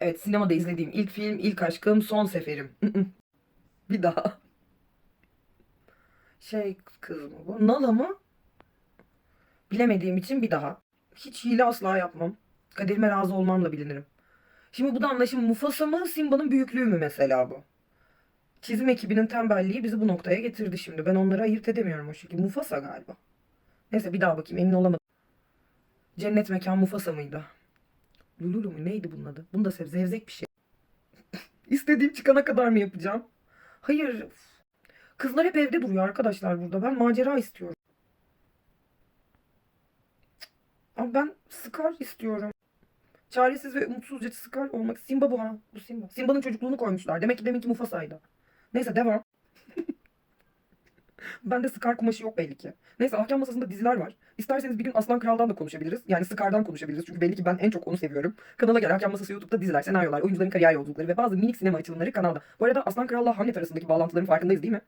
Evet sinemada izlediğim ilk film, ilk aşkım, son seferim. bir daha. Şey kız mı bu? Nala mı? Bilemediğim için bir daha. Hiç hile asla yapmam. Kaderime razı olmamla bilinirim. Şimdi bu da anlaşım Mufasa mı Simba'nın büyüklüğü mü mesela bu? Çizim ekibinin tembelliği bizi bu noktaya getirdi şimdi. Ben onları ayırt edemiyorum o şekilde. Mufasa galiba. Neyse bir daha bakayım emin olamadım. Cennet mekan Mufasa mıydı? Lululu mu neydi bunun adı? Bunu sev zevzek bir şey. İstediğim çıkana kadar mı yapacağım? Hayır. Kızlar hep evde duruyor arkadaşlar burada. Ben macera istiyorum. Ama ben Scar istiyorum. Çaresiz ve umutsuzca Scar olmak. Simba bu ha. Bu Simba. Simba'nın çocukluğunu koymuşlar. Demek ki deminki Mufasa'ydı. Neyse devam. Bende Scar kumaşı yok belli ki. Neyse ahkam masasında diziler var. İsterseniz bir gün Aslan Kral'dan da konuşabiliriz. Yani Scar'dan konuşabiliriz. Çünkü belli ki ben en çok onu seviyorum. Kanala gel ahkam masası YouTube'da diziler, senaryolar, oyuncuların kariyer yolculukları ve bazı minik sinema açılımları kanalda. Bu arada Aslan Kral'la Hamlet arasındaki bağlantıların farkındayız değil mi?